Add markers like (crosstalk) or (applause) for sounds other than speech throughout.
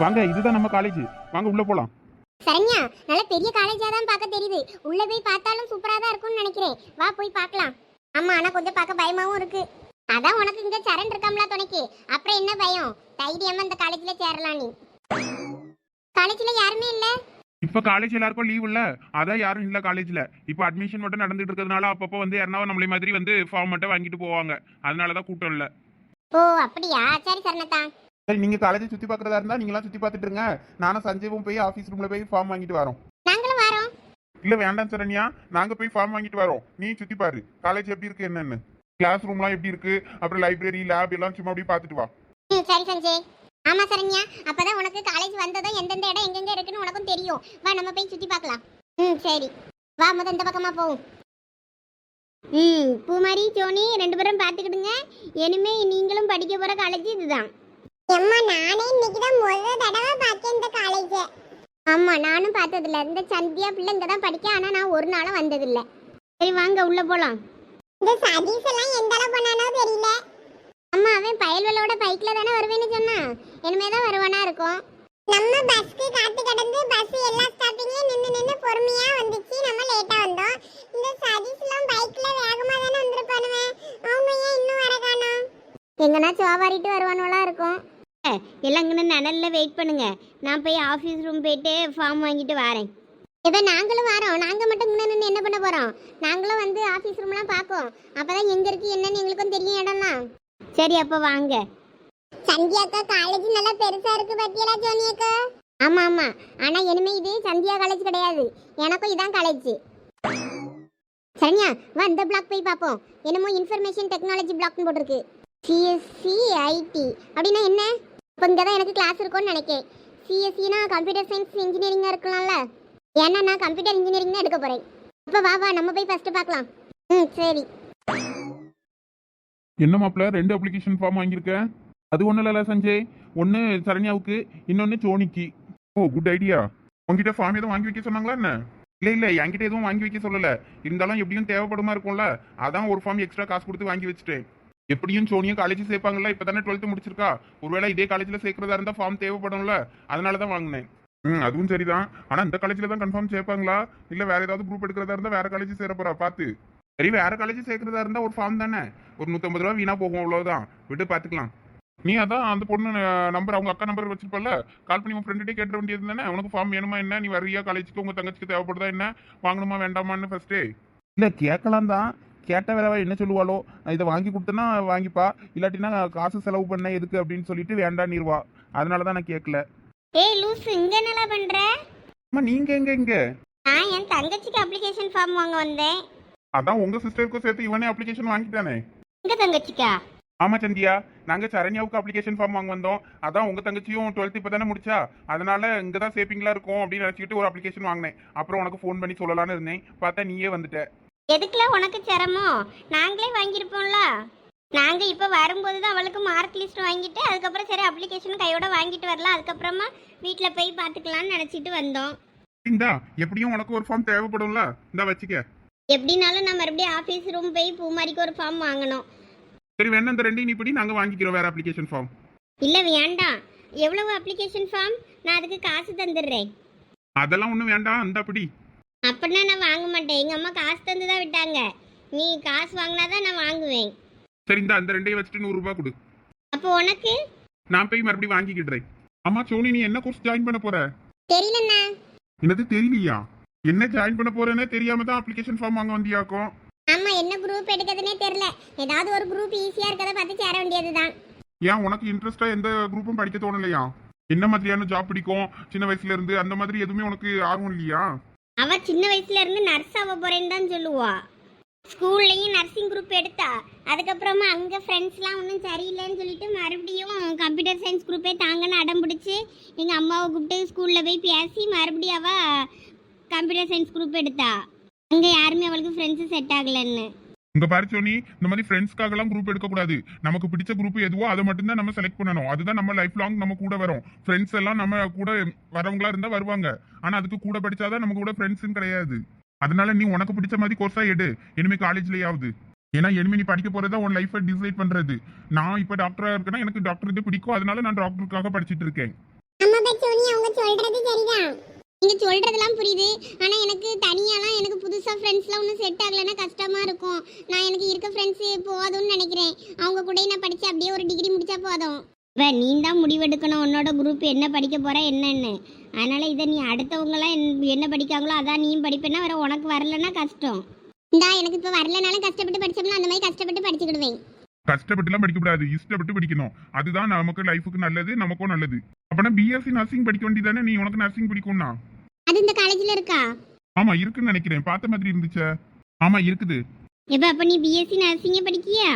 வாங்க இதுதான் நம்ம காலேஜ் வாங்க உள்ள போலாம். சரண்யா நல்ல பெரிய காலேஜா தான் பார்க்க தெரியுது. உள்ள போய் பார்த்தாலும் சூப்பரா தான் இருக்கும்னு நினைக்கிறேன். வா போய் பார்க்கலாம். ஆமா ஆனா கொஞ்சம் பார்க்க பயமாவும் இருக்கு. அதான் உனக்கு இங்க சரண் இருக்காம்ல துணைக்கு. அப்புறம் என்ன பயம்? தைரியமா இந்த காலேஜ்ல சேரலாம் நீ. காலேஜ்ல யாருமே இல்ல? இப்ப காலேஜ் எல்லாருக்கும் லீவ் இல்ல அதான் யாரும் இல்ல காலேஜ்ல இப்ப அட்மிஷன் மட்டும் நடந்துட்டு இருக்கிறதுனால அப்பப்போ வந்து யாருனா நம்மளை மாதிரி வந்து ஃபார்ம் மட்டும் வாங்கிட்டு போவாங்க. அதனாலதான் கூட்டம் இல்ல. ஓ அப்படியா? சரி சரணத்தா. சரி நீங்க காலேஜ் சுத்தி பாக்குறதா இருந்தா நீங்களாம் சுத்தி பார்த்துட்டு இருங்க. நானும் சஞ்சீவும் போய் ஆபீஸ் ரூம்ல போய் ஃபார்ம் வாங்கிட்டு வரோம். நாங்களும் வரோம். இல்ல வேண்டாம் சரண்யா. நாங்க போய் ஃபார்ம் வாங்கிட்டு வரோம். நீ சுத்தி பாரு. காலேஜ் எப்படி இருக்கு என்னன்னு. கிளாஸ் ரூம்லாம் எப்படி இருக்கு? அப்புறம் லைப்ரரி லேப் எல்லாம் சும்மா அப்படியே பார்த்துட்டு வா. சரி சஞ்சய். ஆமா சரண்யா. அப்பதான் உனக்கு காலேஜ் வந்ததும் எந்தெந்த இடம் எங்கெங்க இருக்குன்னு உனக்கும் தெரியும். வா நம்ம போய் சுத்தி பார்க்கலாம் ம் சரி. வா முத இந்த பக்கமா போவோம். ம் பூமாரி ஜோனி ரெண்டு பேரும் பார்த்துக்கிடுங்க இனிமே நீங்களும் படிக்க போற காலேஜ் இதுதான். அம்மா நானே இன்னைக்கு தான் முதல் தடவை பார்த்தேன் இந்த காலேஜ் ஆமா நானும் பார்த்ததில்ல. இந்த சந்தியா பிள்ளை இங்க தான் படிக்க ஆனா நான் ஒரு நாளும் வந்ததில்ல. சரி வாங்க உள்ள போலாம். இந்த சதீஷ் எல்லாம் எந்த அளவு பண்ணானோ தெரியல. அம்மா அவன் பயல்வலோட பைக்ல தானே வருவேன்னு சொன்னான் இனிமே தான் வருவானா இருக்கும். நம்ம பஸ்க்கு காத்து கிடந்து பஸ் எல்லா ஸ்டாப்பிங்லயும் நின்னு நின்னு பொறுமையா வந்துச்சு. நம்ம லேட்டா வந்தோம். இந்த சதீஷ் எல்லாம் பைக்ல வேகமா தானே வந்திருப்பானுவே. அவங்க ஏன் இன்னும் வர காணோம்? எங்கன்னா சோவாரிட்டு வருவானுவலாம் இருக்கும். எல்லாம் இங்கே நனல்ல வெயிட் பண்ணுங்க. நான் போய் ஆஃபீஸ் ரூம் போயிட்டு ஃபார்ம் வாங்கிட்டு வரேன். இப்போ நாங்களும் வரோம். நாங்கள் மட்டும் இங்கே நின்று என்ன பண்ண போகிறோம் நாங்களும் வந்து ஆஃபீஸ் ரூம்லாம் பார்ப்போம். அப்போ தான் எங்கே இருக்குது என்னன்னு எங்களுக்கும் தெரியும் இடம்லாம். சரி அப்போ வாங்க. சந்தியா அக்கா காலேஜ் நல்லா பெருசா இருக்கு பத்தியலா ஜோனி அக்கா? ஆமாம் ஆமாம் ஆனால் இனிமே இது சந்தியா காலேஜ் கிடையாது. எனக்கும் இதான் காலேஜ் சரண்யா வா இந்த பிளாக் போய் பார்ப்போம். என்னமோ இன்ஃபர்மேஷன் டெக்னாலஜி பிளாக்னு போட்டிருக்கு. சிஎஸ்சி ஐடி அப்படின்னா என்ன? இப்போ இங்கே தான் எனக்கு கிளாஸ் இருக்கும்னு நினைக்கிறேன் சிஎஸ்சினா கம்ப்யூட்டர் சயின்ஸ் இன்ஜினியரிங்காக இருக்கலாம்ல. ஏன்னா நான் கம்ப்யூட்டர் இன்ஜினியரிங் தான் எடுக்க போகிறேன் இப்போ வா வா நம்ம போய் ஃபஸ்ட்டு பார்க்கலாம். ம் சரி. என்ன மாப்பிள்ள ரெண்டு அப்ளிகேஷன் ஃபார்ம் வாங்கியிருக்கேன் அது ஒன்றும் இல்லைல்ல சஞ்சய். ஒன்று சரண்யாவுக்கு இன்னொன்று சோனிக்கு. ஓ குட் ஐடியா உங்ககிட்ட ஃபார்ம் எதுவும் வாங்கி வைக்க சொன்னாங்களா என்ன? இல்லை இல்லை என்கிட்ட எதுவும் வாங்கி வைக்க சொல்லலை. இருந்தாலும் எப்படியும் தேவைப்படுமா இருக்கும்ல. அதான் ஒரு ஃபார்ம் எக்ஸ்ட்ரா காசு கொடுத்து வாங்கி வச்சுட்டேன். எப்படியும் சோனியும் காலேஜ் சேர்ப்பாங்கல்ல? இப்போ தானே டுவெல்த்து முடிச்சிருக்கா? ஒருவேளை இதே காலேஜில் சேர்க்கறதா இருந்தால் ஃபார்ம் தேவைப்படும்ல? அதனால தான் வாங்கினேன். ம் அதுவும் சரிதான். ஆனால் இந்த காலேஜில் தான் கன்ஃபார்ம் சேர்ப்பாங்களா? இல்லை வேற ஏதாவது குரூப் எடுக்கிறதா இருந்தால் வேற காலேஜ் சேர போறா? பார்த்து சரி வேற காலேஜ் சேர்க்கறதா இருந்தால் ஒரு ஃபார்ம் தானே? ஒரு நூற்றம்பது ரூபா வீணா போகும் அவ்வளோதான் விட்டு பார்த்துக்கலாம் நீ அதான் அந்த பொண்ணு நம்பர் அவங்க அக்கா நம்பர் வச்சிருப்பல கால் பண்ணி உன் ஃப்ரெண்டுகிட்டே கேட்ட வேண்டியது தானே? உனக்கு ஃபார்ம் வேணுமா என்ன? நீ வரியா காலேஜுக்கு உங்க தங்கச்சிக்கு தேவைப்படுதா என்ன? வாங்கணுமா வேண்டாமான்னு ஃபர்ஸ்டே இல்லை கேட்கலாம் தான் கேட்ட வேற என்ன சொல்லுவாளோ? இதை வாங்கி கொடுத்தனா வாங்கிப்பா. இல்லாட்டினா காசு செலவு பண்ண எதுக்கு அப்படின்னு சொல்லிட்டு வேண்டாம் நீர்வா அதனால தான் நான் கேட்கல ஏய் லூஸ் இங்கே என்னடா பண்ணுற அம்மா நீங்க எங்க எங்க நான் என் தங்கச்சிக்கு அப்ளிகேஷன் ஃபார்ம் வாங்க வந்தேன். அதான் உங்க சிஸ்டருக்கும் சேர்த்து இவனே அப்ளிகேஷன் வாங்கிட்டானே. எங்க தங்கச்சிக்கா? ஆமா சந்தியா. நாங்க சரண்யாவுக்கு அப்ளிகேஷன் ஃபார்ம் வாங்க வந்தோம். அதான் உங்க தங்கச்சியும் டுவெல்த் இப்போ தானே முடிச்சா? அதனால இங்க தான் சேப்பிங்களா இருக்கும் அப்படின்னு நினச்சிக்கிட்டு ஒரு அப்ளிகேஷன் வாங்கினேன். அப்புறம் உனக்கு ஃபோன் பண்ணி சொல்லலாம்னு இருந்தேன். பார்த்தா நீயே வந்துட்ட. எதுக்குல உனக்கு சிரமம்? நாங்களே வாங்கியிருப்போம்ல. நாங்க இப்ப வரும்போது தான் அவளுக்கு மார்க் லிஸ்ட் வாங்கிட்டு அதுக்கப்புறம் சரி அப்ளிகேஷன் கையோட வாங்கிட்டு வரலாம். அதுக்கப்புறமா வீட்ல போய் பார்த்துக்கலாம்னு நினைச்சிட்டு வந்தோம். இந்தா எப்படியும் உனக்கு ஒரு ஃபார்ம் தேவைப்படும்ல? இந்தா வச்சுக்க. எப்படினாலும் நான் மறுபடியும் ஆஃபீஸ் ரூம் போய் பூமாரிக்கு ஒரு ஃபார்ம் வாங்கணும். சரி வேணா இந்த ரெண்டையும் நீ படி நாங்க வாங்கிக்கிறோம் வேற அப்ளிகேஷன் ஃபார்ம் இல்ல வேண்டாம். எவ்வளவு அப்ளிகேஷன் ஃபார்ம் நான் அதுக்கு காசு தந்துடுறேன். அதெல்லாம் ஒன்றும் வேண்டாம். இந்த படி. அப்படின்னா நான் வாங்க மாட்டேன். எங்க அம்மா காசு தந்து தான் விட்டாங்க. நீ காசு வாங்கினாதான் நான் வாங்குவேன். சரி இந்த அந்த ரெண்டையும் வச்சுட்டு நூறு ரூபாய் கொடு. அப்போ உனக்கு? நான் போய் மறுபடியும் வாங்கிக்கிடுறேன். ஆமா சோனி நீ என்ன கோர்ஸ் ஜாயின் பண்ண போற? தெரியலண்ணா. என்னது தெரியலையா? என்ன ஜாயின் பண்ண போறேன்னே தெரியாம தான் அப்ளிகேஷன் ஃபார்ம் வாங்க வந்தியாக்கும்? ஆமா என்ன குரூப் எடுக்கிறதுனே தெரியல. ஏதாவது ஒரு குரூப் ஈஸியா இருக்கதை பார்த்து சேர வேண்டியதுதான். ஏன் உனக்கு இன்ட்ரெஸ்டா எந்த குரூப்பும் படிக்க தோணலையா? என்ன மாதிரியான ஜாப் பிடிக்கும்? சின்ன வயசுல இருந்து அந்த மாதிரி எதுவுமே உனக்கு ஆர்வம் இல்லையா? அவ சின்ன வயசுல இருந்து நர்ஸ் ஆக போறேன்னு தான் சொல்லுவா. ஸ்கூல்லையும் நர்சிங் குரூப் எடுத்தா. அதுக்கப்புறமா அங்க ஃப்ரெண்ட்ஸ்லாம் ஒன்றும் சரியில்லைன்னு சொல்லிட்டு மறுபடியும் கம்ப்யூட்டர் சயின்ஸ் குரூப்பே தாங்கன்னு அடம் பிடிச்சி எங்கள் அம்மாவை கூப்பிட்டு ஸ்கூலில் போய் பேசி மறுபடியும் அவ கம்ப்யூட்டர் சயின்ஸ் குரூப் எடுத்தா. அங்கே யாருமே அவளுக்கு ஃப்ரெண்ட்ஸு செட் ஆகலைன்னு. உங்க பாரு சோனி இந்த மாதிரி ஃப்ரெண்ட்ஸ்க்காக எல்லாம் குரூப் எடுக்க கூடாது நமக்கு பிடிச்ச குரூப் எதுவோ அதை மட்டும் தான் நம்ம செலக்ட் பண்ணணும். அதுதான் நம்ம லைஃப் லாங் நம்ம கூட வரும். ஃப்ரெண்ட்ஸ் எல்லாம் நம்ம கூட வரவங்களா இருந்தா வருவாங்க. ஆனா அதுக்கு கூட படிச்சாதான் நம்ம கூட ஃப்ரெண்ட்ஸும் கிடையாது. அதனால நீ உனக்கு பிடிச்ச மாதிரி கோர்ஸா எடு. இனிமே காலேஜ்லயாவது ஏன்னா இனிமே நீ படிக்க போறதா உன் லைஃபை டிசைட் பண்றது. நான் இப்ப டாக்டரா இருக்கேன்னா எனக்கு டாக்டர் இது பிடிக்கும். அதனால நான் டாக்டருக்காக படிச்சிட்டு இருக்கேன். நம்ம அவங்க சொல்றது சரிதான் நீங்க சொல்றதெல்லாம் புரியுது. ஆனா எனக்கு தனியாலாம் எனக்கு புதுசா ஃப்ரெண்ட்ஸ்லாம் ஒன்றும் செட் ஆகலைன்னா கஷ்டமா இருக்கும். நான் எனக்கு இருக்க ஃப்ரெண்ட்ஸ் போதும்னு நினைக்கிறேன். அவங்க கூட நான் படிச்சு அப்படியே ஒரு டிகிரி முடிச்சா போதும். இப்போ நீ தான் முடிவெடுக்கணும். உன்னோட குரூப் என்ன படிக்க போற என்னன்னு. அதனால இதை நீ அடுத்தவங்களாம் என்ன- படிக்காங்களோ அதான் நீயும் படிப்பேன்னா வேற உனக்கு வரலன்னா கஷ்டம். இந்தா எனக்கு இப்போ வரலனாலும் கஷ்டப்பட்டு படிச்சோம்னா அந்த மாதிரி கஷ்டப்பட்டு படிச்சுக்கிடுவேன். கஷ்டப்பட்டுலாம் படிக்கக்கூடாது இஷ்டப்பட்டு படிக்கணும். அதுதான் நமக்கு லைஃபுக்கு நல்லது நமக்கும் நல்லது. அப்பனா பிஎஸ்சி நர்சிங் படிக்க வேண்டியதானே? நீ உனக்கு நர்சிங் பிடிக்கும்னா? அது இந்த காலேஜில் இருக்கா? ஆமா இருக்குன்னு நினைக்கிறேன். பார்த்த மாதிரி இருந்துச்சே. ஆமா இருக்குது. இப்போ அப்போ நீ பிஎஸ்சி நர்சிங்கே படிக்கியா?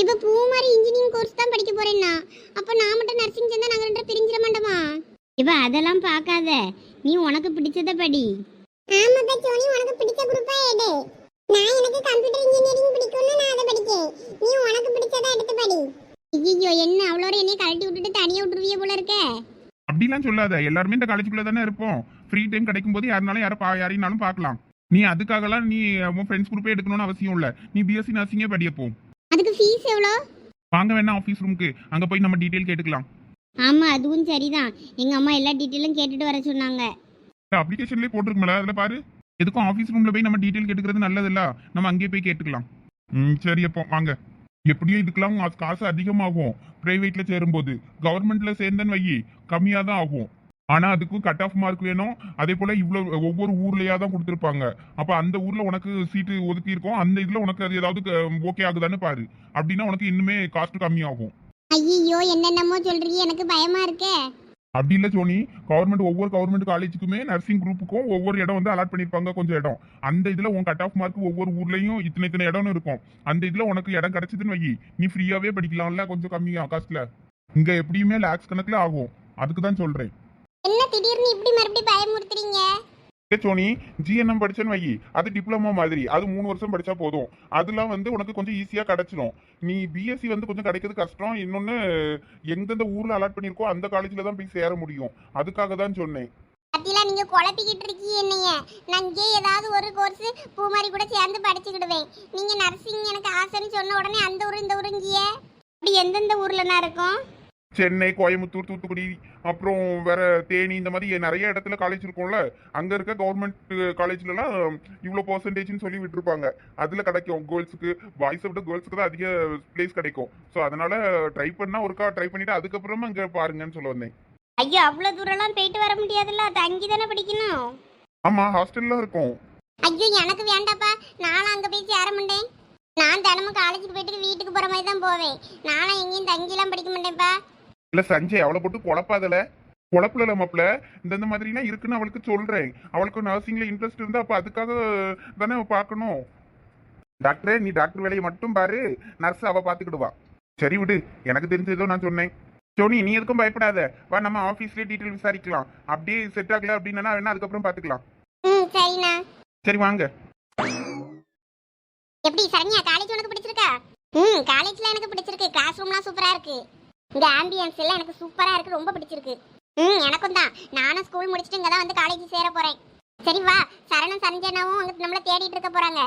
இப்போ பூ மாதிரி இன்ஜினியரிங் கோர்ஸ் தான் படிக்க போறேன்னா அப்போ நான் மட்டும் நர்சிங் சேர்ந்தா நாங்கள் ரெண்டு பேரும் பிரிஞ்சிட மாட்டோமா? இப்போ அதெல்லாம் பார்க்காத. நீ உனக்கு பிடிச்சத படி. ஆமாப்பா சோனி உனக்கு பிடிச்ச குரூப்பா எடு. நான் எனக்கு கம்ப்யூட்டர் இன்ஜினியரிங் பிடிக்கும்னு நான் அதை படிக்கேன் நீ உனக்கு பிடிச்சதை எடுத்து படி. ஐயோ என்ன? அவ்வளோ என்னைய கழட்டி விட்டுட்டு தனியாக விட்டுருவிய போல இருக்க. அப்படிலாம் சொல்லாத. எல்லாருமே இந்த காலேஜுக்குள்ள தானே இருப்போம். ஃப்ரீ டைம் கிடைக்கும் போது யாருனாலும் யாரை பா யாரையும் பார்க்கலாம். நீ அதுக்காகலாம் நீ உன் ஃப்ரெண்ட்ஸ் குரூப்பே எடுக்கணும்னு அவசியம் இல்லை. நீ பிஎஸ்சி நர்சிங்கே படியப்போ அதுக்கு ஃபீஸ் எவ்வளோ? வாங்க வேணா ஆஃபீஸ் ரூமுக்கு அங்கே போய் நம்ம டீட்டெயில் கேட்டுக்கலாம். ஆமாம் அதுவும் சரிதான். எங்கள் அம்மா எல்லா டீட்டெயிலும் கேட்டுட்டு வர சொன்னாங்க. அப்ளிகேஷன்லேயே போட்டிருக்குங்களா அதில் பாரு. எதுக்கும் ஆஃபீஸ் ரூமில் போய் நம்ம டீட்டெயில் கேட்டுக்கிறது நல்லதில்ல. நம்ம அங்கேயே போய் கேட்டுக்கலாம். ம் சரி அப்போ வாங்க. எப்படியும் இதுக்கெல்லாம் காசு அதிகமாகும். பிரைவேட்ல சேரும்போது. கவர்மெண்ட்ல சேர்ந்தேன்னு வை. கம்மியாக தான் ஆகும். ஆனா அதுக்கும் கட் ஆஃப் மார்க் வேணும். அதே போல இவ்வளவு ஒவ்வொரு ஊர்லயா தான் கொடுத்துருப்பாங்க. அப்போ அந்த ஊர்ல உனக்கு சீட்டு ஒதுக்கி இருக்கும். அந்த இதுல உனக்கு அது ஏதாவது ஓகே ஆகுதான்னு பாரு. அப்படின்னா உனக்கு இன்னுமே காஸ்ட் கம்மியாகும். ஐயோ என்னென்னமோ சொல்றீங்க. எனக்கு பயமா இருக்கே. அப்படி இல்லை சோனி. கவர்மெண்ட் ஒவ்வொரு கவர்மெண்ட் காலேஜுக்குமே நர்சிங் குரூப்புக்கும் ஒவ்வொரு இடம் வந்து அலாட் பண்ணியிருப்பாங்க கொஞ்சம் இடம். அந்த இதில் உன் கட் ஆஃப் மார்க் ஒவ்வொரு ஊர்லேயும் இத்தனை இத்தனை இடம்னு இருக்கும். அந்த இதில் உனக்கு இடம் கிடைச்சதுன்னு வை. நீ ஃப்ரீயாகவே படிக்கலாம்ல கொஞ்சம் கம்மியாக காஸ்ட்ல இங்கே எப்படியுமே லேக்ஸ் கணக்கில் ஆகும். அதுக்கு தான் சொல்கிறேன் என்ன திடீர்னு இப்படி மறுபடியும் பயமுறுத்துறீங்க? சோனி ஜிஎன்எம் படிச்சேன்னு வை அது டிப்ளமோ மாதிரி. அது மூணு வருஷம் படிச்சா போதும். அதெல்லாம் வந்து உனக்கு கொஞ்சம் ஈஸியாக கிடைச்சிடும் நீ பிஎஸ்சி வந்து கொஞ்சம் கிடைக்கிறது கஷ்டம். இன்னொன்று எந்தெந்த ஊரில் அலாட் பண்ணியிருக்கோ அந்த காலேஜில் தான் போய் சேர முடியும். அதுக்காக தான் சொன்னேன். அதெல்லாம் நீங்க குழப்பிக்கிட்டு இருக்கீங்க என்னைய. நான் இங்கே ஏதாவது ஒரு கோர்ஸ் பூ மாதிரி கூட சேர்ந்து படிச்சுக்கிடுவேன். நீங்க நர்சிங் எனக்கு ஆசைன்னு சொன்ன உடனே அந்த ஊர் இந்த ஊருங்கிய அப்படி எந்தெந்த ஊர்ல இருக்கும்? சென்னை கோயம்புத்தூர் தூத்துக்குடி அப்புறம் வேற தேனி இந்த மாதிரி நிறைய இடத்துல காலேஜ் இருக்கும்ல அங்க இருக்க கவர்மெண்ட் காலேஜ்லலாம் இவ்வளோ பர்சன்டேஜ்னு சொல்லி விட்டுருப்பாங்க. அதுல கிடைக்கும் கேர்ள்ஸுக்கு பாய்ஸை விட கேர்ள்ஸுக்கு தான் அதிக பிளேஸ் கிடைக்கும். ஸோ அதனால ட்ரை பண்ணா ஒருக்கா ட்ரை பண்ணிட்டு அதுக்கப்புறமா இங்க பாருங்கன்னு சொல்ல வந்தேன். ஐயோ அவ்வளவு தூரம்லாம் போயிட்டு வர முடியாதுல்ல? தங்கி தானே படிக்கணும்? ஆமா ஹாஸ்டல்லாம் இருக்கும். ஐயோ எனக்கு வேண்டாப்பா. நானும் அங்க போய் சேர மாட்டேன். நான் தினமும் காலேஜுக்கு போயிட்டு வீட்டுக்கு போற மாதிரி தான் போவேன். நானும் எங்கேயும் தங்கிலாம் படிக்க மாட்டேன்ப்பா. இல்ல சஞ்சய் அவளை போட்டு குழப்பாதல. குழப்பல மாப்பிள. இந்த இந்த மாதிரிலாம் இருக்குன்னு அவளுக்கு சொல்றேன். அவளுக்கு நர்சிங்ல இன்ட்ரெஸ்ட் இருந்தா அப்ப அதுக்காக தானே பார்க்கணும் டாக்டரே நீ டாக்டர் வேலையை மட்டும் பாரு. நர்ஸ் அவ பாத்துக்கிடுவா. சரி விடு. எனக்கு தெரிஞ்சதோ நான் சொன்னேன். சோனி நீ எதுக்கும் பயப்படாத. வா நம்ம ஆஃபீஸ்லயே டீட்டெயில் விசாரிக்கலாம். அப்படியே செட் ஆகல அப்படின்னா வேணா அதுக்கப்புறம் பாத்துக்கலாம். சரி வாங்க. எப்படி சரண்யா காலேஜ் உனக்கு பிடிச்சிருக்கா? ம் காலேஜ்ல எனக்கு பிடிச்சிருக்கு. கிளாஸ் ரூம்லாம் சூப்பரா இருக்கு. இந்த ஆம்பியன்ஸ் எல்லாம் எனக்கு சூப்பராக இருக்கு ரொம்ப பிடிச்சிருக்கு. ம் எனக்கும் தான். நானும் ஸ்கூல் முடிச்சுட்டு இங்கே தான் வந்து காலேஜ் சேர போகிறேன் சரி வா. சரணம் சரஞ்சனாவும் அங்கே நம்மள தேடிட்டு இருக்க போறாங்க.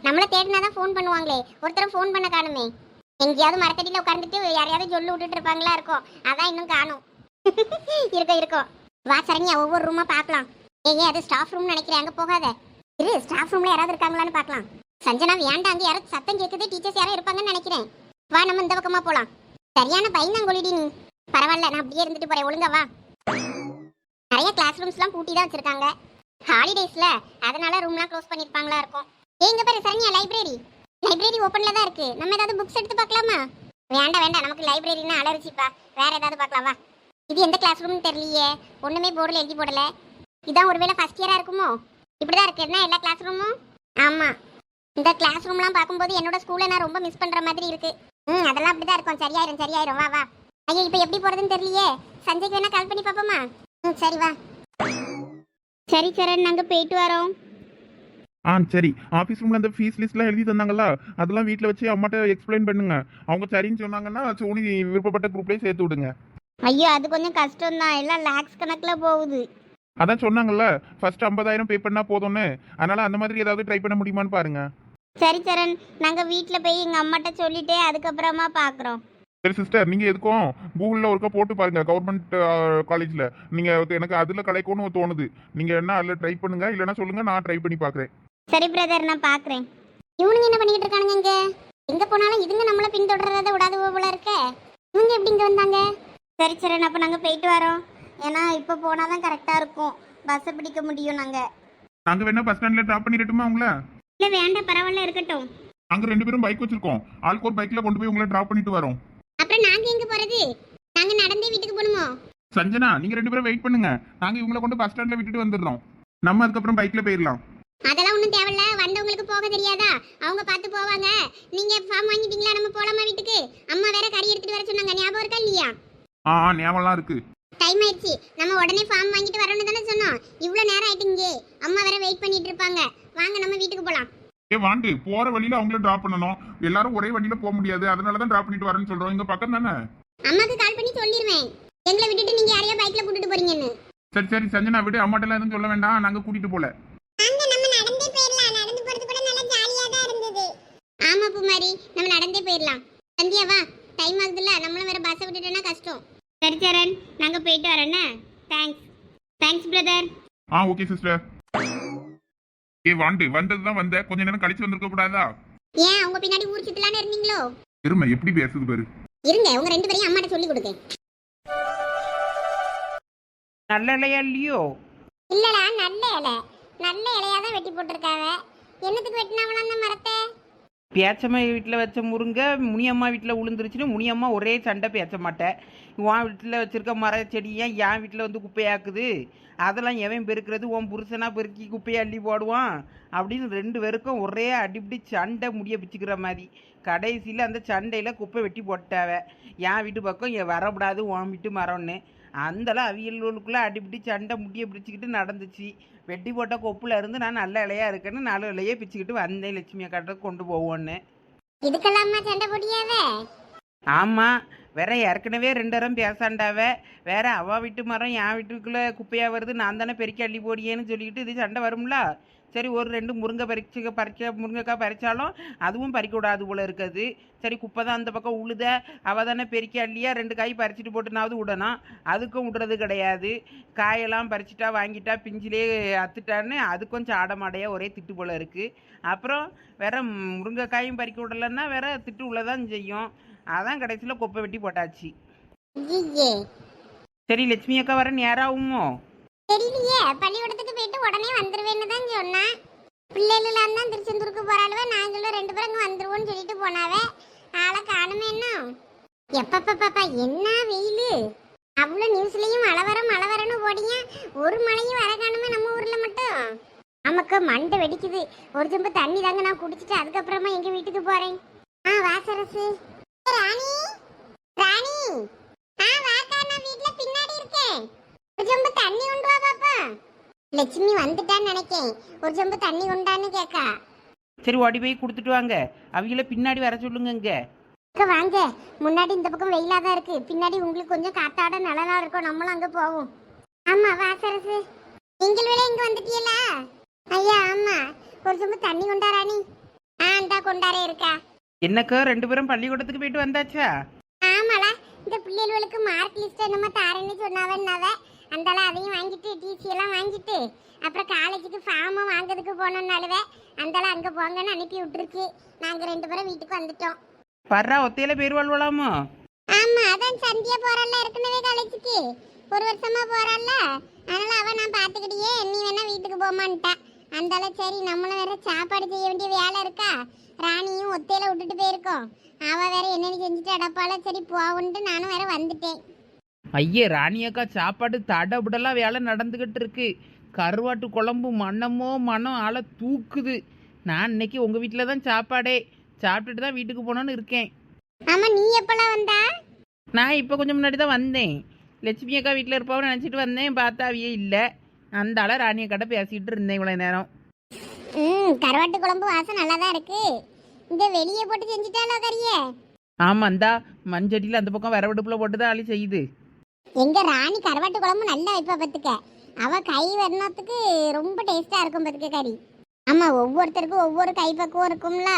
நம்மள தேடினா தான் ஃபோன் பண்ணுவாங்களே. ஒருத்தரும் ஃபோன் பண்ண காணுமே. எங்கேயாவது மரத்தடியில் உட்காந்துட்டு யாரையாவது சொல்லு விட்டுட்டு இருப்பாங்களா இருக்கும். அதான் இன்னும் காணும். (laughs) இருக்கும் இருக்கும். வா சரண்யா ஒவ்வொரு ரூமாக பார்க்கலாம். ஏய் அது ஸ்டாஃப் ரூம் நினைக்கிறேன். அங்கே போகாத. இரு ஸ்டாஃப் ரூமில் யாராவது இருக்காங்களான்னு பார்க்கலாம். சஞ்சனா வேண்டாம். அங்கே யாராவது சத்தம் கேட்குது டீச்சர்ஸ் யாரும் இருப்பாங்கன்னு நினைக்கிறேன். வா நம்ம இந்த பக்கமா போகலாம் சரியான பயந்தாங்கொழிடி நீ. பரவாயில்ல நான் அப்படியே இருந்துட்டு போறேன். ஒழுங்கா வா. நிறைய கிளாஸ் ரூம்ஸ்லாம் பூட்டி தான் வச்சிருக்காங்க. ஹாலிடேஸ்ல அதனால ரூம்லாம் க்ளோஸ் பண்ணிருப்பாங்களா இருக்கும். ஏங்க பாரு சரண்யா லைப்ரரி லைப்ரரி ஓப்பன்ல தான் இருக்கு. நம்ம ஏதாவது புக்ஸ் எடுத்து பார்க்கலாமா? வேண்டாம் வேண்டாம். நமக்கு லைப்ரரினா அலர்ஜிப்பா. வேற ஏதாவது பார்க்கலாம் வா. இது எந்த கிளாஸ் ரூம்னு தெரியலையே. ஒண்ணுமே போர்டில் எழுதி போடல. இதான் ஒருவேளை ஃபர்ஸ்ட் இயரா இருக்குமோ? இப்படிதான் இருக்கு. என்ன எல்லா கிளாஸ் ரூமும் ஆமா. இந்த கிளாஸ் ரூம்லாம் பார்க்கும்போது என்னோட ஸ்கூலை நான் ரொம்ப மிஸ் பண்ற மாதிரி இருக்கு. ம் அதெல்லாம் அப்படிதான் இருக்கும். சரியாயிரும் சரியாயிரும். வா வா. ஐயோ இப்போ எப்படி போறதுன்னு தெரியலையே. சஞ்சய்க்கு வேணா கால் பண்ணி பார்ப்போமா ம் சரி வா. சரி சரண் நாங்க போயிட்டு வரோம். ஆ சரி. ஆஃபீஸ் ரூம்ல அந்த ஃபீஸ் லிஸ்ட்லாம் எழுதி தந்தாங்களா அதெல்லாம் வீட்டில் வச்சு அம்மாட்ட எக்ஸ்பிளைன் பண்ணுங்க. அவங்க சரின்னு சொன்னாங்கன்னா சோனி விருப்பப்பட்ட குரூப்லேயே சேர்த்து விடுங்க. ஐயோ அது கொஞ்சம் கஷ்டம் தான் எல்லாம் லேக்ஸ் கணக்குல போகுது. அதான் சொன்னாங்கல்ல ஃபர்ஸ்ட் ஐம்பதாயிரம் பே பண்ணா போதும்னு. அதனால அந்த மாதிரி ஏதாவது ட்ரை பண்ண முடியுமான்னு பாருங்க. சரி சரண் நாங்க வீட்ல போய் எங்க அம்மாட்ட சொல்லிட்டே அதுக்கப்புறமா பாக்குறோம். சரி சிஸ்டர் நீங்க எதுக்கும் கூகுளில் ஒருக்கா போட்டு பாருங்க கவர்மெண்ட் காலேஜ்ல நீங்க எனக்கு அதுல கிடைக்கும்னு தோணுது. நீங்க என்ன அதுல ட்ரை பண்ணுங்க இல்லைன்னா சொல்லுங்க நான் ட்ரை பண்ணி பார்க்கறேன் சரி பிரதர் நான் பார்க்குறேன் இவனுங்க என்ன பண்ணிக்கிட்டு இருக்கானுங்க இங்க? எங்க போனாலும் இதுங்க நம்மள பின்தொடர்றத விடாது போல இருக்க. இவங்க எப்படி இங்க வந்தாங்க? சரி சரண் அப்ப நாங்க போயிட்டு வரோம். ஏன்னா இப்ப போனாதான் கரெக்டா இருக்கும். பஸ் பிடிக்க முடியும் நாங்க. நாங்க வேணா பஸ் ஸ்டாண்ட்ல ட்ராப் பண்ணிடட்டுமா உங்களை? இல்ல வேண்டாம் பரவாயில்ல இருக்கட்டும். அங்க ரெண்டு பேரும் பைக் வச்சிருக்கோம். ஆளுக்கு ஒரு பைக்ல கொண்டு போய் உங்களை ட்ராப் பண்ணிட்டு வரோம். அப்புறம் நாங்க எங்க போறது? நாங்க நடந்தே வீட்டுக்கு போகணுமோ? சஞ்சனா நீங்க ரெண்டு பேரும் வெயிட் பண்ணுங்க. நாங்க இவங்களை கொண்டு பஸ் ஸ்டாண்ட்ல விட்டுட்டு வந்துடுறோம். நம்ம அதுக்கப்புறம் பைக்ல போயிடலாம். அதெல்லாம் ஒன்றும் தேவையில்ல. வந்தவங்களுக்கு போக தெரியாதா? அவங்க பார்த்து போவாங்க. நீங்க ஃபார்ம் வாங்கிட்டீங்களா? நம்ம போலாமா வீட்டுக்கு? அம்மா வேற கறி எடுத்துட்டு வர சொன்னாங்க. ஞாபகம் இருக்கா இல்லையா? ஆ ஆ, ஞாபகம்லாம் இருக்கு. டைம் ஆயிடுச்சு. நம்ம உடனே ஃபார்ம் வாங்கிட்டு வரணும்னு தானே சொன்னோம். இவ்வளோ நேரம் ஆயிட்டுங்க அம்மா வேற வெயிட் பண்ணிட்டு இருப்பாங்க. வாங்க நம்ம வீட்டுக்கு போலாம். ஏ வாண்டு போற வழியில அவங்கள டிராப் பண்ணணும். எல்லாரும் ஒரே வண்டியில போக முடியாது. அதனால தான் டிராப் பண்ணிட்டு வரேன்னு சொல்றோம். இங்க பக்கம் தானே? அம்மாக்கு கால் பண்ணி சொல்லிடுவேன் எங்களை விட்டுட்டு நீங்க யாரையோ பைக்ல கூட்டிட்டு போறீங்கன்னு. சரி சரி சஞ்சனா விடு. அம்மாட்டெல்லாம் எதுவும் சொல்ல வேண்டாம். நாங்க கூட்டிட்டு போல. அங்க நம்ம நடந்தே போயிடலாம் நடந்து போறது கூட நல்லா ஜாலியா தான் இருந்தது. ஆமா பூமாரி. நம்ம நடந்தே போயிடலாம் சந்தியா வா. டைம் ஆகுதுல்ல. நம்மளும் வேற விட்டுட்டோன்னா கஷ்டம். சரி சரண். நாங்க போயிட்டு வரோண்ணே தேங்க்ஸ் தேங்க்ஸ் பிரதர் ஆ ஓகே சிஸ்டர் ஏ வாண்டு வந்தது தான் வந்த. கொஞ்ச நேரம் கழிச்சு வந்திருக்க கூடாதா? ஏன் அவங்க பின்னாடி ஊர் சுத்தலான்னு இருந்தீங்களோ? பெருமை எப்படி பேசுது பாரு. இருங்க உங்க ரெண்டு பேரையும் அம்மாட்ட சொல்லி கொடுங்க நல்ல இலையா இல்லையோ? இல்லடா நல்ல இலை. நல்ல இலையா தான் வெட்டி போட்டிருக்காவ. என்னத்துக்கு வெட்டினாவலாம் அந்த மரத்தை? பேச்சம்மா வீட்டில் வச்ச முருங்கை முனியம்மா வீட்டில் உளுந்துருச்சுன்னு முனியம்மா ஒரே சண்டை பேச மாட்டேன் உன் வீட்டில் வச்சுருக்க மர செடி ஏன் என் வீட்டில் வந்து குப்பையாக்குது. அதெல்லாம் எவன் பெருக்கிறது? உன் புருஷனாக பெருக்கி குப்பையை அள்ளி போடுவான். அப்படின்னு ரெண்டு பேருக்கும் ஒரே அடிப்படி சண்டை முடிய பிச்சுக்கிற மாதிரி. கடைசியில் அந்த சண்டையில் குப்பை வெட்டி போட்டாவ. என் வீட்டு பக்கம் வரக்கூடாது உன் வீட்டு மரம்னு. அந்தளவு அவியலுக்குள்ளே அடிப்படி சண்டை முடிய பிடிச்சிக்கிட்டு நடந்துச்சு. வெட்டி போட்ட கொப்புல இருந்து நான் நல்ல இலையா இருக்கேன்னு நாலு இலையே பிச்சுக்கிட்டு வந்தேன் லட்சுமி அக்காட்ட கொண்டு போவோன்னு. இதுக்கெல்லாமா சண்டை போட்டியாவ? ஆமாம் வேற ஏற்கனவே ரெண்டு தரம் பேசாண்டாவ. வேற அவ வீட்டு மரம் என் வீட்டுக்குள்ளே குப்பையாக வருது நான் தானே பெருக்கி அள்ளி போடியேன்னு சொல்லிக்கிட்டு இது சண்டை வரும்ல? சரி ஒரு ரெண்டு முருங்கை பறிச்சு பறிக்க முருங்கைக்காய் பறிச்சாலும் அதுவும் பறிக்க விடாது போல இருக்குது. சரி குப்பை தான் அந்த பக்கம் உழுத அவ தானே பெருக்கி அள்ளியா ரெண்டு காய் பறிச்சுட்டு போட்டுனாவது விடணும் அதுக்கும் விடுறது கிடையாது. காயெல்லாம் பறிச்சுட்டா வாங்கிட்டா பிஞ்சிலே அத்துட்டான்னு அதுக்கும் சாடமாடையா ஒரே திட்டு போல இருக்கு. அப்புறம் வேற முருங்கைக்காயும் பறிக்க விடலைன்னா வேற திட்டு உள்ளதான் செய்யும். அதான் கடைசியில் குப்பை வெட்டி போட்டாச்சு. சரி லட்சுமி அக்கா வர நேராகுமோ தெரியலையே. பள்ளிக்கூடத்துக்கு போயிட்டு உடனே வந்துருவேன்னு தான் சொன்னா பிள்ளைகளாம் தான் திருச்செந்தூருக்கு போறாளுவ நாங்களும் ரெண்டு பேரும் அங்கே வந்துருவோம்னு சொல்லிட்டு போனாவே ஆளை காணுமே என்ன? எப்பப்பப்பா என்ன வெயில்? அவ்வளோ நியூஸ்லேயும் மழை வர மழை வரன்னு ஓடிங்க ஒரு மழையும் வர காணுமே நம்ம ஊரில் மட்டும்? நமக்கு மண்டை வெடிக்குது. ஒரு சொம்பு தண்ணி தாங்க நான் குடிச்சிட்டு அதுக்கப்புறமா எங்கள் வீட்டுக்கு போகிறேன் ஆ வாசரசு ராணி? ராணி? ஆ வாக்கா நான் வீட்டில் பின்னாடி இருக்கேன். ஒரு சொம்பு தண்ணி கொண்டு வா பாப்பா. லட்சுமி வந்துட்டான்னு நினைக்கேன். ஒரு சொம்பு தண்ணி கொண்டான்னு கேக்கா. சரி ஓடி போய் கொடுத்துட்டு வாங்க. அவங்கள பின்னாடி வர சொல்லுங்க இங்க. அக்கா வாங்க. முன்னாடி இந்த பக்கம் வெயிலா தான் இருக்கு. பின்னாடி உங்களுக்கு கொஞ்சம் காத்தாட நிழலா இருக்கும். நம்மளும் அங்க போவோம். ஆமா வாசரசு நீங்கள் விட இங்க வந்துட்டீங்களா ஐயா ஆமா. ஒரு சொம்பு தண்ணி கொண்டாராணி ஆ இந்தா கொண்டாரே இருக்கா. என்னக்கா ரெண்டு பேரும் பள்ளிக்கூடத்துக்கு போயிட்டு வந்தாச்சா? ஆமாடா இந்த பிள்ளைகளுக்கு மார்க் லிஸ்ட் என்னமோ தாரேன்னு சொன்னாவன்னாவ அந்தால அதையும் வாங்கிட்டு டிசி எல்லாம் வாங்கிட்டு அப்புறம் காலேஜுக்கு ஃபார்மும் வாங்குறதுக்கு போனோம்னாலுவே அந்தால அங்க போங்கன்னு அனுப்பி விட்டுருக்கு நாங்க ரெண்டு பேரும் வீட்டுக்கு வந்துட்டோம். வர்றா ஒத்தையில பேர் வாழ்வலாமோ? ஆமா அதான் சந்தியா போறல்ல ஏற்கனவே காலேஜுக்கு ஒரு வருஷமா போறல்ல அதனால அவ நான் பாத்துக்கிட்டே நீ வேணா வீட்டுக்கு போமான்ட்டா அந்தால சரி நம்மளும் வேற சாப்பாடு செய்ய வேண்டிய வேலை இருக்கா? ராணியும் ஒத்தையில விட்டுட்டு போயிருக்கோம். அவ வேற என்னென்னு செஞ்சுட்டு அடப்பால சரி போவுன்ட்டு நானும் வேற வந்துட்டேன். ஐயே ராணியக்கா சாப்பாடு தடபுடலாம் வேலை நடந்துகிட்டு இருக்கு. கருவாட்டு குழம்பு மணமோ மனம் ஆளை தூக்குது. நான் இன்னைக்கு உங்க வீட்டில் தான் சாப்பாடே. சாப்பிட்டுட்டு தான் வீட்டுக்கு போகணுன்னு இருக்கேன். ஆமா நீ எப்பலாம் வந்தா? நான் இப்போ கொஞ்சம் முன்னாடி தான் வந்தேன். லட்சுமி அக்கா வீட்டில் இருப்பாவும் நினச்சிட்டு வந்தேன். பார்த்தா அவியே இல்லை. அந்த ஆளை ராணி அக்காட்ட பேசிக்கிட்டு இருந்தேன் இவ்வளோ நேரம். ம் கருவாட்டு குழம்பு வாசம் நல்லா தான் இருக்கு. இந்த வெளியே போட்டு செஞ்சுட்டாலோ கறியே? ஆமாம் இந்தா மஞ்சடியில் அந்த பக்கம் விறவடுப்பில் போட்டு தான் ஆளி செய்யுது. எங்க ராணி கருவாட்டு குழம்பு நல்லா வைப்பா பத்துக்க. அவ கை வரணத்துக்கு ரொம்ப டேஸ்டா இருக்கும் பத்துக்க கறி. ஆமா ஒவ்வொருத்தருக்கும் ஒவ்வொரு கைப்பக்குவம் இருக்கும்ல.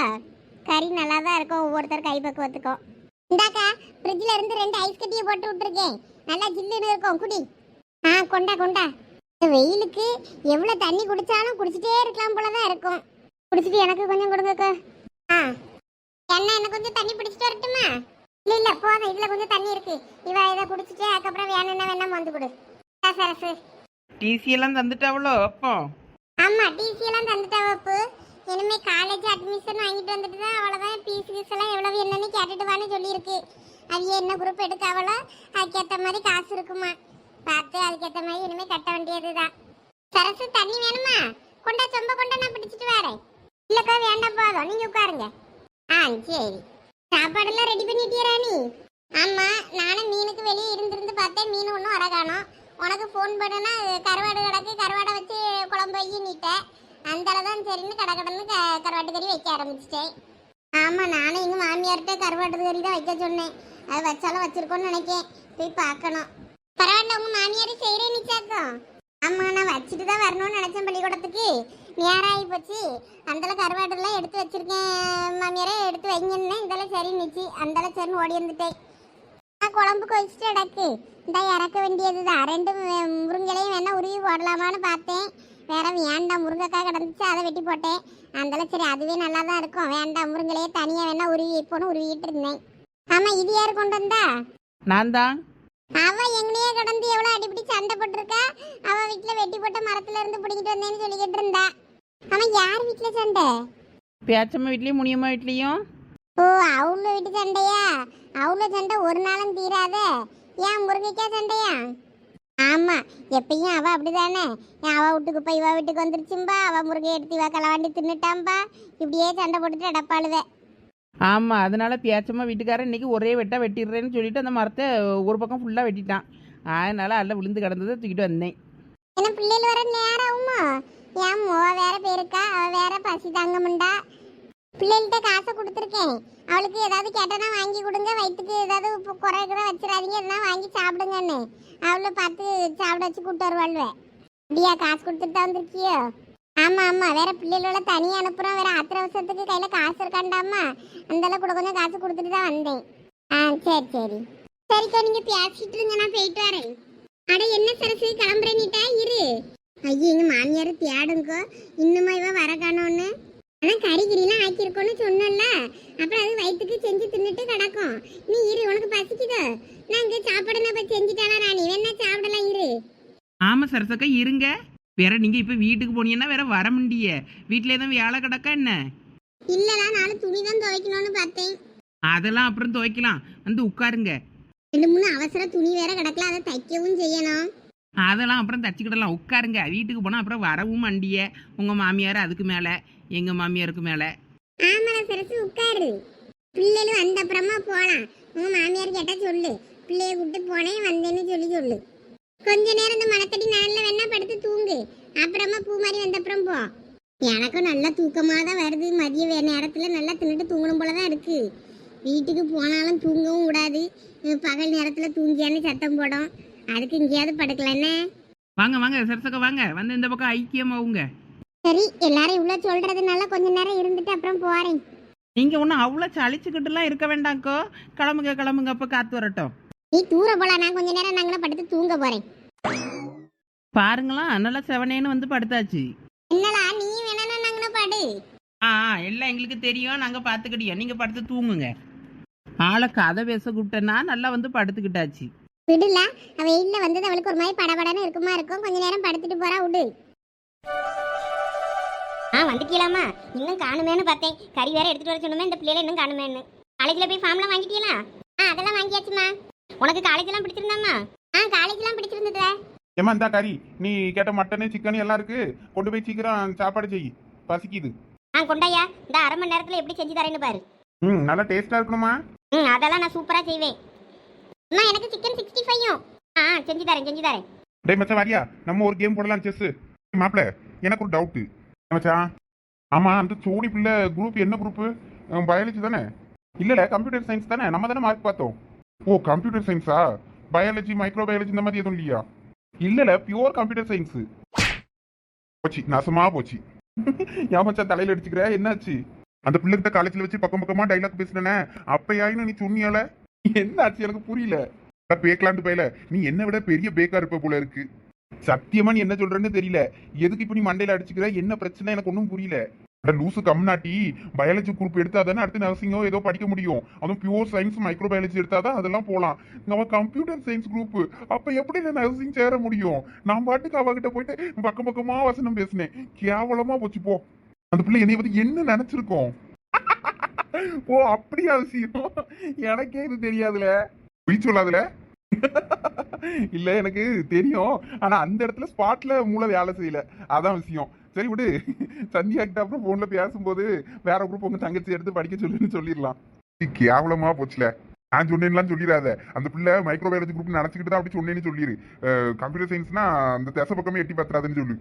கறி நல்லா தான் இருக்கும் ஒவ்வொருத்தர் கைப்பக்குவத்துக்கும் இந்தாக்கா ஃப்ரிட்ஜ்ல இருந்து ரெண்டு ஐஸ் கட்டியை போட்டு விட்டுருக்கேன். நல்லா ஜில்லுன்னு இருக்கும் குடி. ஆ கொண்டா கொண்டா. இந்த வெயிலுக்கு எவ்வளோ தண்ணி குடிச்சாலும் குடிச்சிட்டே இருக்கலாம் போல தான் இருக்கும். குடிச்சிட்டு எனக்கு கொஞ்சம் கொடுங்கக்கா. ஆ. என்ன எனக்கு கொஞ்சம் தண்ணி பிடிச்சிட்டு வரட்டுமா? இல்ல இல்ல போதும் இதுல கொஞ்சம் தண்ணி இருக்கு. இவ இதை குடிச்சிட்டு அதுக்கப்புறம் வேணும்னா வேணா வந்து கொடு. சரசு. டிசி எல்லாம் தந்துட்டாவளோ அப்போ? ஆமா டிசி எல்லாம் தந்துட்டா வப்பு இனிமே காலேஜ் அட்மிஷன் வாங்கிட்டு வந்துட்டு தான் அவ்வளவுதான். ஃபீஸ் கீஸ் எல்லாம் எவ்வளவு என்னன்னு கேட்டுட்டு வான்னு சொல்லியிருக்கு. அது என்ன குரூப் எடுக்காவளோ அதுக்கேத்த மாதிரி காசு இருக்குமா? பார்த்து அதுக்கேத்த மாதிரி இனிமே கட்ட வேண்டியதுதான். சரசு தண்ணி வேணுமா? கொண்டா சொம்ப கொண்டா நான் பிடிச்சிட்டு வரேன். இல்லக்கா வேண்டாம் போதும் நீங்க உட்காருங்க. ஆ சரி. சாப்பாடெல்லாம் ரெடி பண்ணிட்டியா நீ ஆமா நானும் மீனுக்கு வெளியே இருந்திருந்து பார்த்தேன். மீன் ஒன்றும் வர காணும். உனக்கு ஃபோன் பண்ணனா கருவாடு கிடக்கு கருவாடை வச்சு குழம்பு வைக்கி நீட்ட அந்தால தான் சரின்னு கடை கடன்னு க கருவாட்டு கறி வைக்க ஆரம்பிச்சிட்டேன். ஆமாம் நானும் எங்கள் மாமியார்கிட்ட கருவாட்டு கறி தான் வைக்க சொன்னேன். அது வச்சாலும் வச்சிருக்கோன்னு நினைக்கேன். போய் பார்க்கணும். பரவாயில்ல உங்கள் மாமியார் செய்கிறேன் நிச்சாக்கம். ஆமாம் நான் வச்சுட்டு தான் வரணும்னு நினச்சேன் பள்ளிக்கூடத்துக்கு. நேரம் ஆகி போச்சு. அந்தல கருவாடுலாம் எடுத்து வச்சிருக்கேன் மாமியாரே எடுத்து வைங்கன்னு. இதெல்லாம் சரி நிச்சு அந்தால சரின்னு ஓடி வந்துட்டேன். நான் குழம்புக்கு வச்சுட்டு கிடக்கு இந்த இறக்க வேண்டியதுதான். ரெண்டு வே- முருங்கலையும் வேணா உருவி போடலாமான்னு பார்த்தேன். வேற வேண்டாம் முருங்கைக்காய் கிடந்துச்சு அதை வெட்டி போட்டேன். அதெல்லாம் சரி அதுவே நல்லா தான் இருக்கும். வேண்டாம் முருங்கலையே தனியாக வேணா உருவி வைப்போன்னு உருவிட்டு இருந்தேன். ஆமா இது யார் கொண்டு வந்தா? நான் தான். அவ எங்கனையே கடந்து எவ்வளவு அடிப்படி சண்டை போட்டிருக்கா? அவ வீட்டுல வெட்டி போட்ட மரத்துல இருந்து பிடிக்கிட்டு வந்தேன்னு சொல்லிக்கிட்டு இருந்தா. ஆமா யார் வீட்டுல சண்டை? பேச்சம்மா வீட்லேயும் முனியம்மா வீட்லேயும். ஓ அவ்வளோ வீட்டு சண்டையா? அவ்வளோ சண்டை ஒரு நாளும் தீராத. ஏன் முருங்கைக்கா சண்டையா? ஆமா எப்பயும் அவ அப்படிதானே. அவ வீட்டுக்கு போய் இவ வீட்டுக்கு வந்துருச்சும்பா. அவ முருகை எடுத்து இவ களவாண்டி தின்னுட்டாம்பா. இப்படியே சண்டை போட்டுட்டு அடப்பாளுவே. ஆமாம் அதனால பேச்சம்மா வீட்டுக்காரன் இன்னைக்கு ஒரே வெட்டா வெட்டிடுறேன்னு சொல்லிட்டு அந்த மரத்தை ஒரு பக்கம் ஃபுல்லாக வெட்டிட்டான். அதனால அதில் விழுந்து கிடந்ததை தூக்கிட்டு வந்தேன். என்ன பிள்ளைகள் வர நேரம் ஆகுமா? என் மோ வேற பேருக்கா? அவ வேற பசி தாங்க முண்டா. பிள்ளைகள்கிட்ட காசை கொடுத்துருக்கேன். அவளுக்கு ஏதாவது கேட்டனா வாங்கி கொடுங்க. வயிற்றுக்கு ஏதாவது இப்போ குறை கூட வச்சிடாதீங்க. எதனா வாங்கி சாப்பிடுங்கன்னு. அவளை பார்த்து சாப்பிட வச்சு கூப்பிட்டு வருவாள்வே. அப்படியா காசு கொடுத்துட்டு தான் வந்திருக்கியோ? ஆமாம் ஆமாம் வேற பிள்ளைகளோட தனியாக அனுப்புகிறோம் வேற ஆத்திர அவசரத்துக்கு கையில் காசு இருக்காண்டாமா? அந்தளவு கூட கொஞ்சம் காசு கொடுத்துட்டு தான் வந்தேன். ஆ சரி சரி. சரிக்கா நீங்கள் பேசிட்டு இருங்க. நான் போயிட்டு வரேன். அட என்ன சரசு கிளம்புற இரு. ஐயோ எங்க மாமியார் தேடுங்கோ. இன்னுமா இவ வர காணோன்னு? அதான் கறி கிரிலாம் ஆக்கியிருக்கோன்னு சொன்னல அப்புறம் அது வயிற்றுக்கு செஞ்சு தின்னுட்டு கிடக்கும். நீ இரு உனக்கு பசிக்குதோ? நான் இங்க சாப்பாடு நான் செஞ்சுட்டானா ராணி? வேணா சாப்பிடலாம் இரு. ஆமாம் சரசக்கா இருங்க. வேற நீங்கள் இப்போ வீட்டுக்கு போனீங்கன்னா வேற வர முடிய. வீட்டில் எதுவும் வேலை கிடக்கா என்ன? இல்லடா நானும் துணி தான் துவைக்கணும்னு பார்த்தேன். அதெல்லாம் அப்புறம் துவைக்கலாம். வந்து உட்காருங்க. ரெண்டு மூணு அவசர துணி வேற கிடக்கல அதை தைக்கவும் செய்யணும். அதெல்லாம் அப்புறம் தச்சுக்கிடலாம். உட்காருங்க. வீட்டுக்கு போனால் அப்புறம் வரவும் மண்டிய. உங்கள் மாமியார் அதுக்கு மேலே எங்கள் மாமியாருக்கு மேலே. ஆமாடா சரசு உட்காரு. பிள்ளைகளும் வந்த அப்புறமா போலாம். உங்க மாமியார் கேட்டா சொல்லு. பிள்ளைய கூப்பிட்டு போனேன் வந்தேன்னு சொல்லி சொல்லு. கொஞ்ச நேரம் இந்த மணத்தடி நாள்ல வேணா படுத்து தூங்கு. அப்புறமா பூ மாதிரி வந்த அப்புறம் போ. எனக்கும் நல்லா தூக்கமா தான் வருது. மதிய வே- நேரத்துல நல்லா தின்னுட்டு தூங்கணும் போல தான் இருக்கு. வீட்டுக்கு போனாலும் தூங்கவும் விடாது பகல் நேரத்துல தூங்கியான்னு சத்தம் போடும். அதுக்கு எங்கேயாவது படுக்கலன்னு வாங்க வாங்க சரசக்கா வாங்க. வந்து இந்த பக்கம் ஐக்கியமாவுங்க சரி எல்லாரும் இவ்வளவு சொல்றதுனால கொஞ்ச நேரம் இருந்துட்டு அப்புறம் போறேன். நீங்கள் ஒன்றும் அவ்வளோ சளிச்சுக்கிட்டுலாம் இருக்க வேண்டாம்க்கோ கிளம்புங்க கிளம்புங்க அப்போ காற்று வரட்டும். நீ தூர போலாம் நான் கொஞ்ச நேரம் நாங்கள படுத்து தூங்க போறேன். பாருங்களா நல்லா செவனேன்னு வந்து படுத்தாச்சு. என்னடா நீ வேணா நாங்கள படு. ஆ ஆ, எல்லாம் எங்களுக்கு தெரியும் நாங்கள் பார்த்துக்கிட்டியோம் நீங்கள் படுத்து தூங்குங்க. ஆளை கதை பேச கூப்பிட்டேன்னா நல்லா வந்து படுத்துக்கிட்டாச்சு. விடுல. அவ இல்ல வந்தது அவளுக்கு ஒரு மாதிரி படபடன்னு இருக்குமா இருக்கும். கொஞ்ச நேரம் படுத்துட்டு போறா விடு. ஆ வந்துட்டீங்களாமா இன்னும் காணுமேன்னு பார்த்தேன். கறி வேற எடுத்துட்டு வர சொன்னமே இந்த பிள்ளைல இன்னும் காணுமேன்னு. காலேஜ்ல போய் ஃபார்ம்லாம் வாங்கிட்டீங்களா ஆ அதெல்லாம் வாங்கியாச்சுமா உனக்கு காலேஜ் எல்லாம் பிடிச்சிருந்தாமா ஆ காலேஜ் எல்லாம் பிடிச்சிருந்தது. ஏமா இந்தா கறி. நீ கேட்ட மட்டனு சிக்கன் எல்லாம் இருக்கு. கொண்டு போய் சீக்கிரம் சாப்பாடு செய். பசிக்குது. ஆ கொண்டாயா. இந்த அரை மணி நேரத்துல எப்படி செஞ்சு தரேன்னு பாரு. ம் நல்லா டேஸ்டா இருக்கணுமா? ம் அதெல்லாம் நான் சூப்பரா செய்வேன். அம்மா எனக்கு சிக்கன் சிக்ஸ்டி ஃபைவும் ஆ செஞ்சு தரேன் செஞ்சு தரேன். டேய் மச்சான் வாரியா. நம்ம ஒரு கேம் போடலாம் செஸ் மாப்பிள எனக்கு ஒரு டவுட்டு மச்சான் ஆமா அந்த சோனி பிள்ளை குரூப் என்ன குரூப் பயாலஜி தானே? இல்லல கம்ப்யூட்டர் சயின்ஸ் தானே? நம்ம தானே மார்க் பார்த்தோம். ஓ கம்ப்யூட்டர் சயின்ஸா பயாலஜி மைக்ரோ பயாலஜி இந்த மாதிரி எதுவும் இல்லையா? இல்லல பியூர் கம்ப்யூட்டர் சயின்ஸ் போச்சு நாசமா போச்சு. ஏன் மச்சான் தலையில அடிச்சுக்கிற? என்னாச்சு? அந்த பிள்ளைகிட்ட காலேஜ்ல வச்சு பக்கம் பக்கமா டைலாக் பேசுனேனே. அப்பயாயின்னு நீ சொன்னியால? என்ன ஆச்சு? எனக்கு புரியல. பேக்கலாண்டு பயில. நீ என்ன விட பெரிய பேக்கா இருப்ப போல இருக்கு. சத்தியமா நீ என்ன சொல்றேன்னு தெரியல. எதுக்கு இப்ப நீ மண்டையில அடிச்சுக்கிற? என்ன பிரச்சனை? எனக்கு ஒன்றும் புரியல. லூசு கம்னாட்டி பயாலஜி குரூப் எடுத்தா தானே அடுத்து நர்சிங்கோ ஏதோ படிக்க முடியும். அதுவும் பியூர் சயின்ஸ் மைக்ரோ பயாலஜி எடுத்தாதான் அதெல்லாம் போலாம். நம்ம கம்ப்யூட்டர் சயின்ஸ் குரூப் அப்ப எப்படி நான் நர்சிங் சேர முடியும்? நான் பாட்டுக்கு அவகிட்ட போயிட்டு பக்கம் பக்கமா வசனம் பேசினேன். கேவலமா போச்சு போ. அந்த பிள்ளை என்னைய பத்தி என்ன நினைச்சிருக்கோம்? (laughs) ஓ அப்படியா விஷயம் எனக்கே இது தெரியாதுல. பொய் சொல்லாதுல? இல்ல எனக்கு தெரியும். ஆனா அந்த இடத்துல ஸ்பாட்ல மூளை வேலை செய்யல. அதான் விஷயம். சரி விடு. சந்தியா கிட்ட அப்புறம் போன்ல பேசும்போது வேற குரூப் உங்க தங்கச்சி எடுத்து படிக்க சொல்லுன்னு சொல்லிடலாம். கேவலமா போச்சுல. நான் சொன்னேன்லாம் சொல்லிடாத. அந்த பிள்ளை மைக்ரோபயாலஜி குரூப் நினைச்சுக்கிட்டு தான் அப்படி சொன்னேன்னு சொல்லிடு கம்ப்யூட்டர் சயின்ஸ்னா அந்த தசை பக்கமே எட்டி பத்துறாதுன்னு சொல்லு.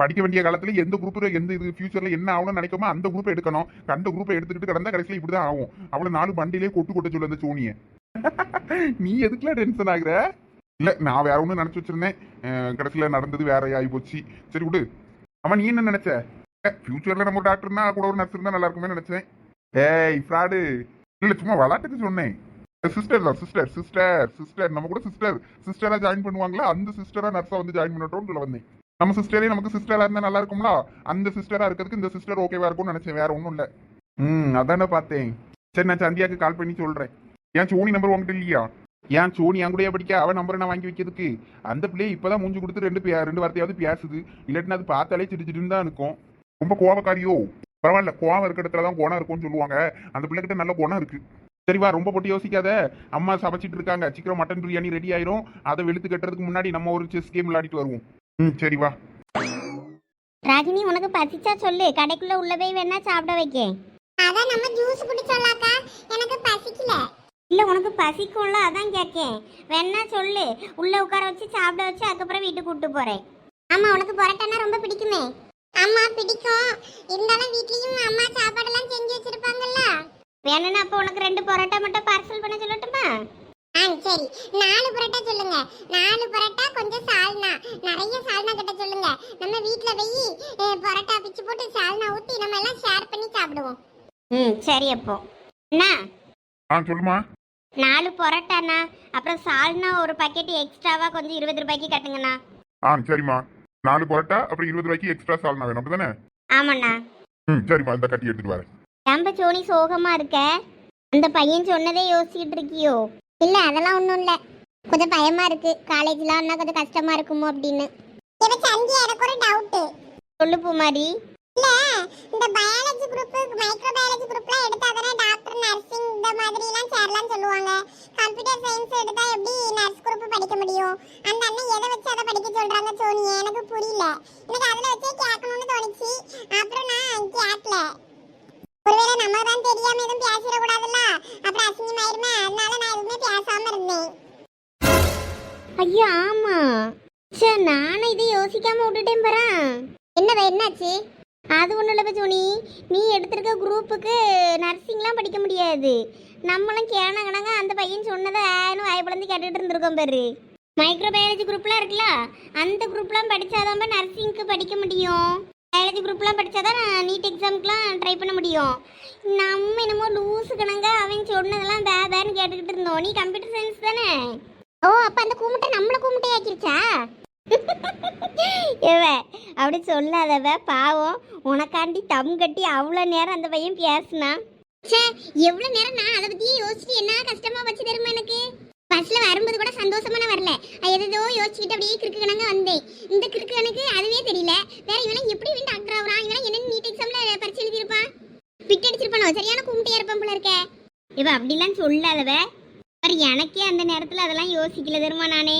படிக்க வேண்டிய காலத்துல எந்த குரூப் எந்த இது ஃபியூச்சர்ல என்ன ஆகணும்னு நினைக்கோமோ அந்த குரூப் எடுக்கணும். கண்ட குரூப்பை எடுத்துக்கிட்டு கிடந்தா கடைசியில் இப்படிதான் ஆகும். அவளை நாலு பண்டிலே கொட்டு கொட்ட சொல்லு அந்த சோனிய. நீ எதுக்குலாம் டென்ஷன் ஆகுற? இல்ல நான் வேற ஒண்ணு நினைச்சு வச்சிருந்தேன். கடைசியில நடந்தது வேற ஆகி போச்சு. சரி விடு. அவன் நீ என்ன நினைச்ச? ஃபியூச்சர்ல நம்ம டாக்டர்னா கூட ஒரு நர்ஸ் இருந்தா நல்லா இருக்குமே நினைச்சேன். ஏய் ஃப்ராடு இல்ல சும்மா விளாட்டுக்கு சொன்னேன். சிஸ்டர் தான் சிஸ்டர் சிஸ்டர் சிஸ்டர் நம்ம கூட சிஸ்டர் சிஸ்டரா ஜாயின் பண்ணுவாங்களா? அந்த சிஸ்டரா நர்ஸா வந்து ஜாயின் பண்ணட்டோம்னு சொல்ல வந்தேன். நம்ம சிஸ்டரே நமக்கு சிஸ்டரா இருந்தா நல்லா இருக்கும்ல? அந்த சிஸ்டரா இருக்கிறதுக்கு இந்த சிஸ்டர் ஓகேவா இருக்கும்னு நினைச்சேன் வேற ஒன்றும் இல்ல. ம் அதானே பார்த்தேன். சரி நான் சந்தியாக்கு கால் பண்ணி சொல்றேன். ஏன் சோனி நம்பர் உங்ககிட்ட இல்லையா? ஏன் சோனி என் கூடயே படிக்க அவன் நம்பரை நான் வாங்கி வைக்கிறதுக்கு? அந்த பிள்ளையை இப்பதான் மூஞ்சி கொடுத்து ரெண்டு பே- ரெண்டு வார்த்தையாவது பேசுது. இல்லாட்டினா அது பார்த்தாலே சிரிச்சிட்டு தான் இருக்கும். ரொம்ப கோவக்காரியோ? பரவாயில்ல கோவம் இருக்கிற இடத்துல தான் குணம் இருக்கும்னு சொல்லுவாங்க. அந்த பிள்ளைகிட்ட நல்ல குணம் இருக்கு. சரிவா ரொம்ப போட்டு யோசிக்காத. அம்மா சமைச்சிட்டு இருக்காங்க. சீக்கிரம் மட்டன் பிரியாணி ரெடி ஆயிரும். அதை வெளுத்து கட்டுறதுக்கு முன்னாடி நம்ம ஒரு செஸ் கேம் விளையாடிட்டு வருவோம். ம் சரி வா. ராகினி உனக்கு பசிச்சா சொல்லு. கடைக்குள்ள உள்ள போய் வேணா சாப்பிட வைக்க. அதான் நம்ம ஜூஸ் குடிச்சோம்லாக்கா எனக்கு பசிக்கல. இல்ல உனக்கு பசிக்கும்ல அதான் கேட்கேன் வேணா சொல்லு. உள்ள உட்கார வச்சு சாப்பிட வச்சு அதுக்கப்புறம் வீட்டுக்கு கூட்டு போறேன். ஆமா உனக்கு பரோட்டானா ரொம்ப பிடிக்குமே. ஆமா பிடிக்கும். இருந்தாலும் வீட்லயும் அம்மா சாப்பாடெல்லாம் செஞ்சு வச்சிருப்பாங்கல்ல. வேணும்னா அப்போ உனக்கு ரெண்டு பரோட்டா மட்டும் பார்சல் பண்ண சொல்லட்டுமா? ஆ சரி. நாலு பரோட்டா சொல்லுங்க. நாலு பரோட்டா கொஞ்சம் சால்னா. நிறைய சால்னா கிட்ட சொல்லுங்க. நம்ம வீட்ல போய் பரோட்டா பிச்சு போட்டு சால்னா ஊத்தி நம்ம எல்லாம் ஷேர் பண்ணி சாப்பிடுவோம். ம் சரி அப்போ. அண்ணா. ஆ சொல்லுமா. நாலு பரோட்டாண்ணா. அப்புறம் சால்னா ஒரு பாக்கெட் எக்ஸ்ட்ராவா கொஞ்சம் இருபது ரூபாய்க்கு கட்டுங்கண்ணா. ஆ சரிம்மா. நாலு பரோட்டா அப்புறம் இருபது ரூபாய்க்கு எக்ஸ்ட்ரா சால்னா வேணும். அப்படிதானே? ஆமாண்ணா. ம் சரிம்மா. இந்த கட்டி எடுத்துட்டு வரேன். ஏன்பா சோனி சோகமா இருக்க? அந்த பையன் சொன்னதே யோசிச்சுட்டு இருக்கியோ? இல்ல அதெல்லாம் ஒண்ணும் இல்ல. கொஞ்சம் பயமா இருக்கு. காலேஜ்லாம் கொஞ்சம் கஷ்டமா இருக்குமோ அப்படின்னு. இப்ப சந்தியா எனக்கு ஒரு டவுட் சொல்லு பூமாரி. இல்ல இந்த பயாலஜி குரூப் மைக்ரோ பயாலஜி குரூப்லாம் எடுத்தா தானே டாக்டர் நர்சிங் இந்த மாதிரி எல்லாம் சேரலாம் சொல்லுவாங்க. கம்ப்யூட்டர் சயின்ஸ் எடுத்தா எப்படி நர்ஸ் குரூப் படிக்க முடியும்? அந்த அண்ணன் எதை வச்சு அதை படிக்க சொல்றாங்க சோனியா? எனக்கு புரியல. எனக்கு அதுல வச்சே கேட்கணும்னு தோணுச்சு. அப்புறம் நான் கேட்கல. ஒருவேளை நம்ம தான் தெரியாம எதுவும் பேசிட கூடாதுல்ல அப்புறம் அசிங்கமாயிருமே அதனால நான் எதுவுமே பேசாம இருந்தேன். ஐயோ ஆமா. சே நானும் இதை யோசிக்காம விட்டுட்டேன் பாரா. என்னடா என்னாச்சு? அது ஒன்றும் இல்லை சோனி நீ எடுத்திருக்க குரூப்புக்கு நர்சிங்லாம் படிக்க முடியாது. நம்மளும் கேன கணங்க அந்த பையன் சொன்னதை ஆயினும் வாய்ப்பிழந்து கேட்டுட்டு இருந்திருக்கோம் பாரு. மைக்ரோ பயாலஜி குரூப்லாம் இருக்குல்ல அந்த குரூப்லாம் படிச்சாதான் நர்சிங்க்கு படிக்க முடியும். பயாலஜி குரூப்லாம் படிச்சாதான் நீட் எக்ஸாமுக்குலாம் ட்ரை பண்ண முடியும். நம்ம என்னமோ லூஸு கணங்க அவன் சொன்னதெல்லாம் பே பேன்னு கேட்டுக்கிட்டு இருந்தோம். நீ கம்ப்யூட்டர் சயின்ஸ் தானே? ஓ அப்போ அந்த கூமுட்டை நம்மளை கூமுட்டை ஆக்கிருச்சா? (laughs) இவ அப்படி சொல்லாதவ பாவம். உனக்காண்டி தம் கட்டி அவ்வளோ நேரம் அந்த பையன் பேசினான். ச்சே எவ்வளோ நேரம் நான் அதை பற்றியே யோசிச்சுட்டு என்ன கஷ்டமா வச்சு தெரியுமா எனக்கு? பஸ்ல வரும்போது கூட சந்தோஷமா நான் வரல. ஏதோ யோசிச்சுட்டு அப்படியே கிறுக்கு கணங்க வந்தேன். இந்த கிறுக்கு கணக்கு அதுவே தெரியல. வேற இவன் எப்படி இவன் டாக்டர் ஆகுறான் இவன் என்ன நீட் எக்ஸாம்ல பரிசு எழுதியிருப்பான் பிட் அடிச்சிருப்பானோ? சரியான கும்பிட்டே இருப்பான் போல இருக்க. இவ அப்படிலாம் சொல்லாதவ. பாரு எனக்கே அந்த நேரத்தில் அதெல்லாம் யோசிக்கல தெரியுமா நானே?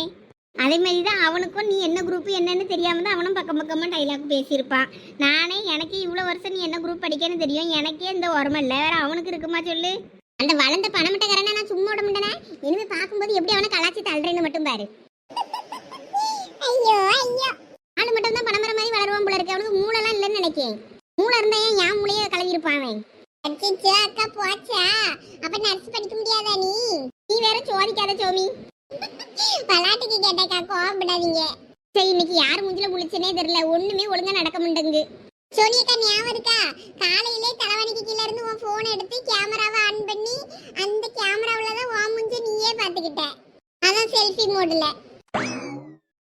அதே மாதிரி தான் அவனுக்கும் நீ என்ன குரூப் என்னன்னு தெரியாம தான் அவனும் பக்கம் பக்கமாக டைலாக் பேசியிருப்பான். நானே எனக்கு இவ்வளோ வருஷம் நீ என்ன குரூப் படிக்கன்னு தெரியும். எனக்கே இந்த உரம இல்லை வேற அவனுக்கு இருக்குமா சொல்லு? அந்த வளர்ந்த பணமட்டக்காரனை நான் சும்மா விட மாட்டேனே? இனிமே பார்க்கும்போது எப்படி அவனை கலாச்சி தள்ளுறேன்னு மட்டும் பாரு. ஐயோ ஐயோ. ஆளு மட்டும் தான் பணமர மாதிரி வளருவான் போல இருக்கு. அவனுக்கு மூளைலாம் இல்லைன்னு நினைக்கேன். மூளை இருந்தா ஏன் என் மூளையே கலங்கிருப்பான் அவன்? அச்சோ அக்கா போச்சா? அப்ப நர்ஸ் படிக்க முடியாதா நீ? நீ வேற சோதிக்காத சோமி. விளாட்டுக்கு கேட்டக்கா கோவப்படாதீங்க. சரி இன்னைக்கு யார் மூஞ்சில முழிச்சனே தெரியல. ஒண்ணுமே ஒழுங்கா நடக்க மாட்டேங்கு சோனியக்கா ஞாபகம் இருக்கா? காலையிலே தலைவணிக்கு கீழே இருந்து உன் போன் எடுத்து கேமராவை ஆன் பண்ணி அந்த கேமராவில் தான் உன் மூஞ்ச நீயே பாத்துக்கிட்ட அதான் செல்ஃபி மோட்ல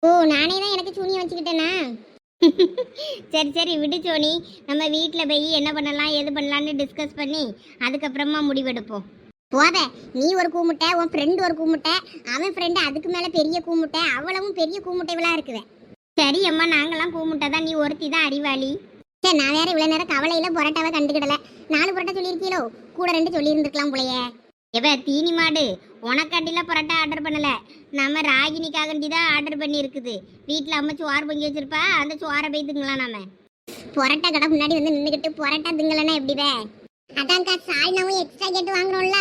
ஓ நானே தான் எனக்கு சூனியம் வச்சுக்கிட்டேனா? (laughs) சரி சரி விடு சோனி. நம்ம வீட்டில் போய் என்ன பண்ணலாம் எது பண்ணலான்னு டிஸ்கஸ் பண்ணி அதுக்கப்புறமா முடிவெடுப்போம். போத நீ ஒரு கூமுட்டை உன் ஃப்ரெண்டு ஒரு கூமுட்டை அவன் ஃப்ரெண்டு அதுக்கு மேலே பெரிய கூமுட்டை அவ்வளவும் பெரிய கூமுட்டைவளாக இருக்குவேன் சரி அம்மா நாங்களாம் கூமுட்டை தான் நீ ஒருத்தி தான் அறிவாளி. சரி நான் வேற இவ்வளோ நேரம் கவலையில் புரோட்டாவை கண்டுக்கிடல. நாலு புரோட்டா சொல்லியிருக்கீங்களோ கூட ரெண்டு சொல்லியிருந்துருக்கலாம் போலயே. எவ தீனி மாடு உனக்காண்டில பரோட்டா ஆர்டர் பண்ணல. நம்ம ராகினிக்காகண்டி தான் ஆர்டர் பண்ணி இருக்குது வீட்டில் அம்மா சோறு பொங்கி வச்சிருப்பா அந்த சோறை போய் திங்கலாம் நாம. பொரோட்டா கடை முன்னாடி வந்து நின்றுக்கிட்டு பொரோட்டா திங்கலன்னா எப்படிவே அதான்க்கா சால்னாவும் எக்ஸ்ட்ரா கேட்டு வாங்குறோம்ல.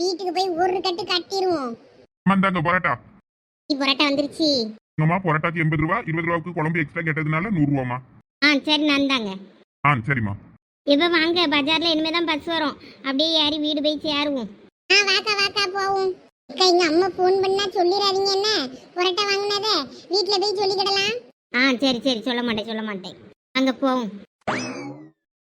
வீட்டுக்கு போய் ஒரு கட்டு கட்டிடுவோம் இந்தாங்க பரோட்டா. பொரோட்டா வந்துருச்சு. உங்கம்மா பரோட்டாக்கு எண்பது ரூபா இருபது ரூபாவுக்கு குழம்பு எக்ஸ்ட்ரா கேட்டதுனால நூறு ரூபாமா ஆ சரி நான் தாங்க ஆ சரிம்மா. இப்போ வாங்க? பஜாரில் இனிமே தான் பஸ் வரும். அப்படியே ஏறி வீடு போய் சேருவோம். ஆ வாக்கா வாக்கா போவோம். அக்கா எங்க அம்மா ஃபோன் பண்ணா சொல்லிடாதீங்க என்ன? புரட்டா வாங்கினதே வீட்ல போய் சொல்லிக்கிடலாம். ஆ சரி சரி சொல்ல மாட்டேன் சொல்ல மாட்டேன். அங்கே போவோம்.